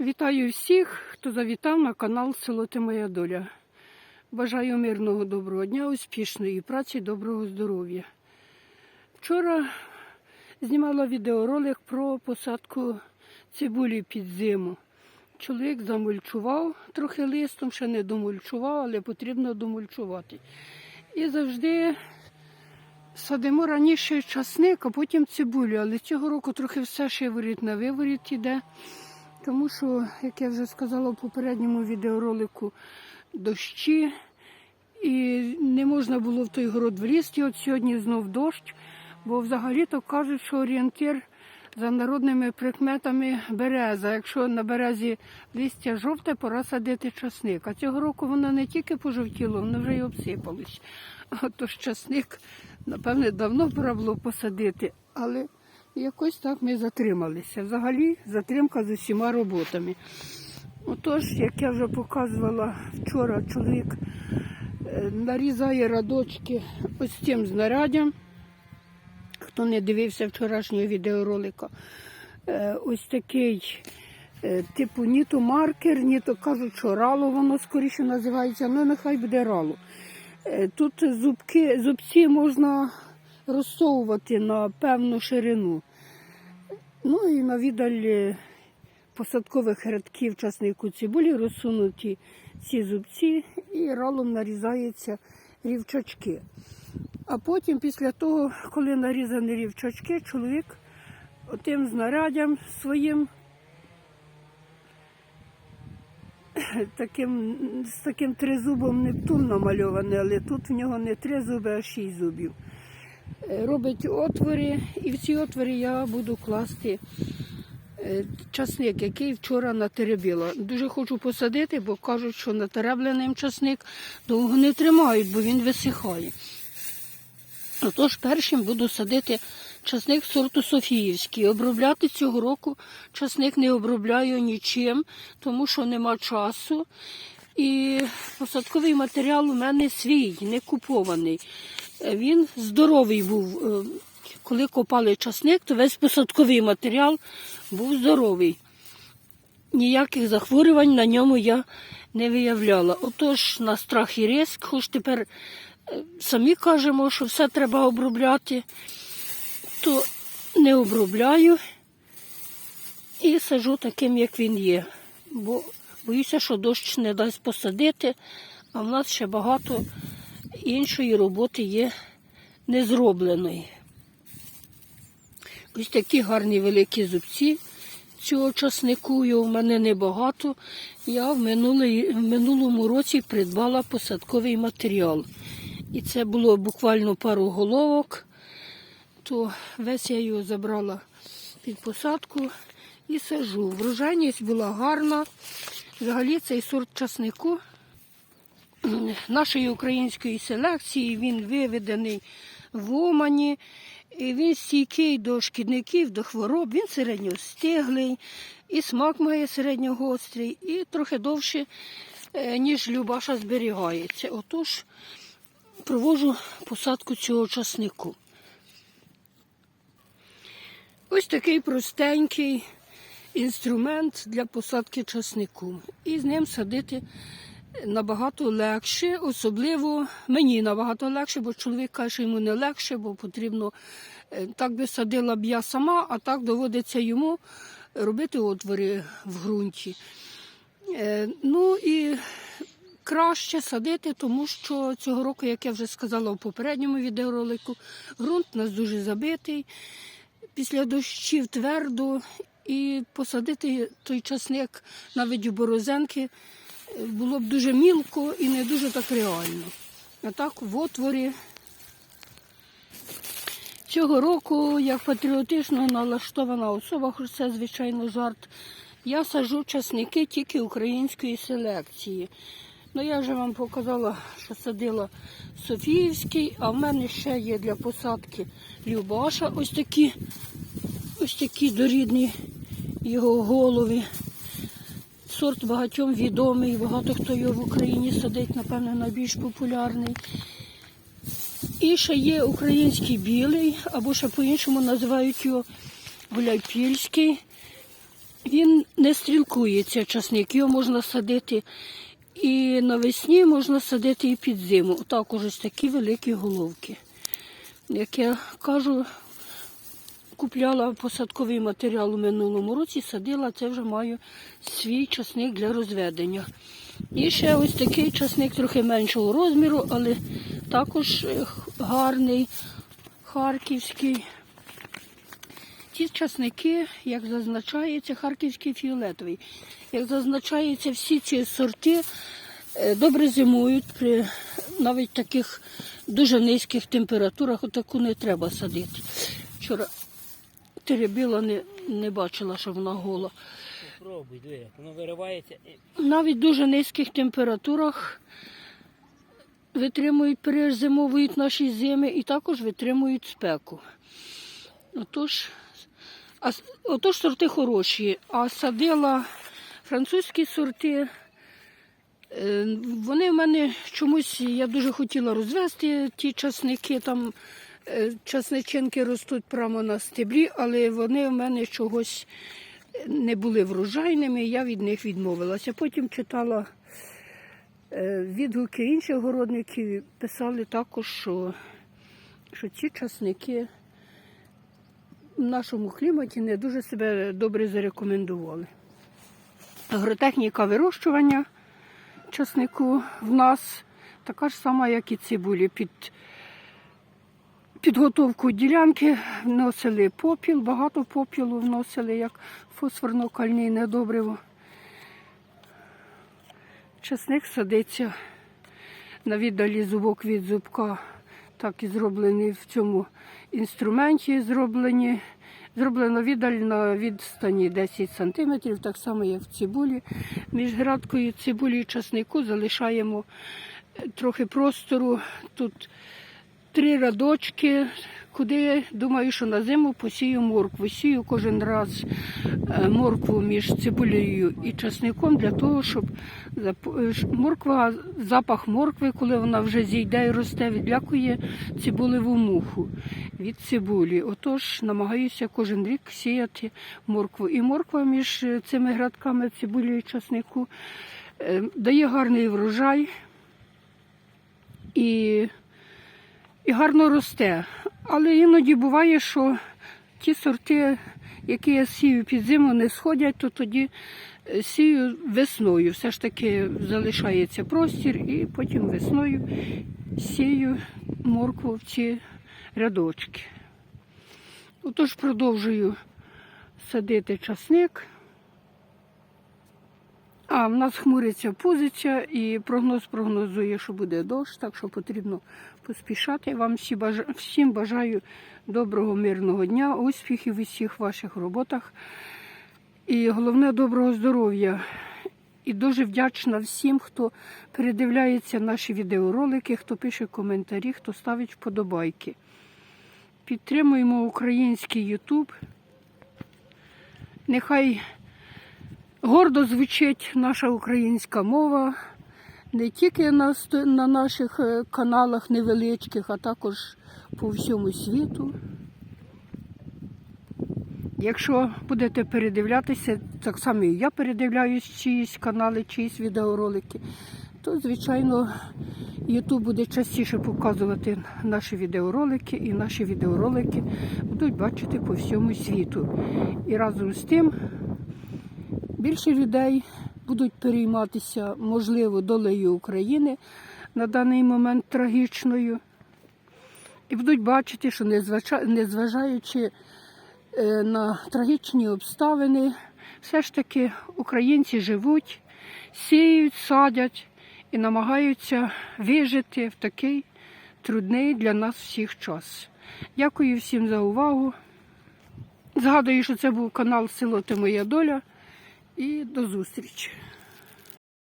Вітаю всіх, хто завітав на канал Село Ти Моя Доля. Бажаю мирного доброго дня, успішної праці, доброго здоров'я. Вчора знімала відеоролик про посадку цибулі під зиму. Чоловік замульчував трохи листом, ще не домульчував, але потрібно домульчувати. І завжди садимо раніше часник, а потім цибулю. Але цього року трохи все ще воріт на виворіт іде. Тому що, як я вже сказала в попередньому відеоролику, дощі, і не можна було в той город влізти. От сьогодні знов дощ, бо взагалі-то кажуть, що орієнтир за народними прикметами береза. Якщо на березі листя жовте, пора садити часник. А цього року воно не тільки пожовтіло, воно вже й обсипалось. А Тож часник, напевне, давно пора було посадити, але якось так ми затрималися. Взагалі затримка з усіма роботами. Отож, як я вже показувала вчора, чоловік е, нарізає радочки ось цим знаряддям. Хто не дивився вчорашнього відеоролика, Е, ось такий е, типу ні то маркер, ні то кажуть, що рало воно скоріше називається, ну нехай буде рало. Тут зубки, зубці можна розсовувати на певну ширину. Ну і на віддаль посадкових рядків часнику цибулі розсунуті ці зубці і ралом нарізаються рівчачки. А потім, після того, коли нарізані рівчачки, чоловік отим знаряддям своїм таким, з таким тризубом Нептун намальований, але тут в нього не три зуби, а шість зубів. Е, Робить отвори, і в ці отвори я буду класти е, часник, який вчора натеребила. Дуже хочу посадити, бо кажуть, що натеребленим часник довго не тримають, бо він висихає. Отож, першим буду садити часник сорту Софіївський. Обробляти цього року часник не обробляю нічим, тому що нема часу. І посадковий матеріал у мене свій, не купований. Е, Він здоровий був. Е, Коли копали часник, то весь посадковий матеріал був здоровий. Ніяких захворювань на ньому я не виявляла. Отож, на страх і риск, хоч тепер е, самі кажемо, що все треба обробляти, то не обробляю і сажу таким, як він є. Бо боюся, що дощ не дасть посадити, а в нас ще багато іншої роботи є незробленої. Ось такі гарні великі зубці цього часнику. Його в мене небагато. Я в, минулий, в минулому році придбала посадковий матеріал. І це було буквально пару головок, то весь я його забрала під посадку і сажу. Врожайність була гарна. Взагалі цей сорт часнику нашої української селекції, він виведений в Омані. І він стійкий до шкідників, до хвороб, він середньостиглий, і смак має середньогострий, і трохи довше, е, ніж Любаша зберігається. Отож, проводжу посадку цього часнику. Ось такий простенький інструмент для посадки часнику. І з ним садити набагато легше, особливо мені набагато легше, бо чоловік каже, що йому не легше, бо потрібно е, так би садила б я сама, а так доводиться йому робити отвори в ґрунті. Е, Ну і краще садити, тому що цього року, як я вже сказала в попередньому відеоролику, ґрунт у нас дуже забитий. Після дощів твердо і посадити той часник навіть у борозенки було б дуже мілко і не дуже так реально. А так в отворі цього року, як патріотично налаштована особа, хоч це, звичайно, жарт, я саджу часники тільки української селекції. Ну, я вже вам показала, що садила Софіївський, а в мене ще є для посадки Любаша. Ось такі, ось такі дорідні його голови. Сорт багатьом відомий, багато хто його в Україні садить, напевно, найбільш популярний. І ще є український білий, або ще по-іншому називають його гуляйпільський. Він не стрілкується часник, його можна садити і навесні можна садити і під зиму. Також ось такі великі головки. Як я кажу, купляла посадковий матеріал у минулому році, садила, це вже маю свій часник для розведення. І ще ось такий часник трохи меншого розміру, але також е, гарний, харківський. Ті часники, як зазначається, харківський фіолетовий. Як зазначається, всі ці сорти е, добре зимують при навіть таких дуже низьких температурах. Отаку не треба садити. Вчора теребила, не, не бачила, що вона гола. Попробуй, диви, як воно виривається. Навіть в дуже низьких температурах витримують, перезимовують наші зими і також витримують спеку. Отож, а, отож сорти хороші, а садила французькі сорти. Е, Вони в мене чомусь, я дуже хотіла розвести ті часники, там часничинки ростуть прямо на стеблі, але вони в мене чогось не були врожайними, я від них відмовилася. Потім читала е, відгуки інших городників, писали також, що, що ці часники в нашому кліматі не дуже себе добре зарекомендували. Агротехніка вирощування часнику в нас така ж сама, як і цибулі. Під підготовку ділянки вносили попіл, багато попілу вносили, як фосфорно-кальне добриво. Часник садиться на віддалі зубок від зубка, так і зроблений в цьому інструменті. Зроблені. Зроблено віддаль на відстані 10 см, так само як в цибулі. Між градкою цибулі і часнику залишаємо трохи простору. Тут три рядочки, куди думаю, що на зиму посію моркву. Сію кожен раз е, моркву між цибулею і часником для того, щоб е, морква, запах моркви, коли вона вже зійде і росте, відлякує цибулеву муху від цибулі. Отож, намагаюся кожен рік сіяти моркву. І морква між е, цими градками цибулі і часнику дає гарний врожай. І і гарно росте. Але іноді буває, що ті сорти, які я сію під зиму, не сходять, то тоді е, сію весною. Все ж таки залишається простір, і потім весною сію моркву в ці рядочки. Отож продовжую садити часник. А в нас хмуриться пузиця і прогноз прогнозує, що буде дощ, так що потрібно поспішати. Вам всі бажа... всім бажаю доброго, мирного дня, успіхів у всіх ваших роботах. І головне доброго здоров'я. І дуже вдячна всім, хто передивляється наші відеоролики, хто пише коментарі, хто ставить вподобайки. Підтримуємо український Ютуб. Нехай гордо звучить наша українська мова не тільки на, на наших е, каналах невеличких, а також по всьому світу. Якщо будете передивлятися, так само і я передивляюсь чиїсь канали, чиїсь відеоролики, то, звичайно, YouTube буде частіше показувати наші відеоролики, і наші відеоролики будуть бачити по всьому світу. І разом з тим більше людей будуть перейматися, можливо, долею України на даний момент трагічною. І будуть бачити, що незважаючи е, на трагічні обставини, все ж таки українці живуть, сіють, садять і намагаються вижити в такий трудний для нас всіх час. Дякую всім за увагу. Згадую, що це був канал Село Ти Моя Доля. І до зустрічі.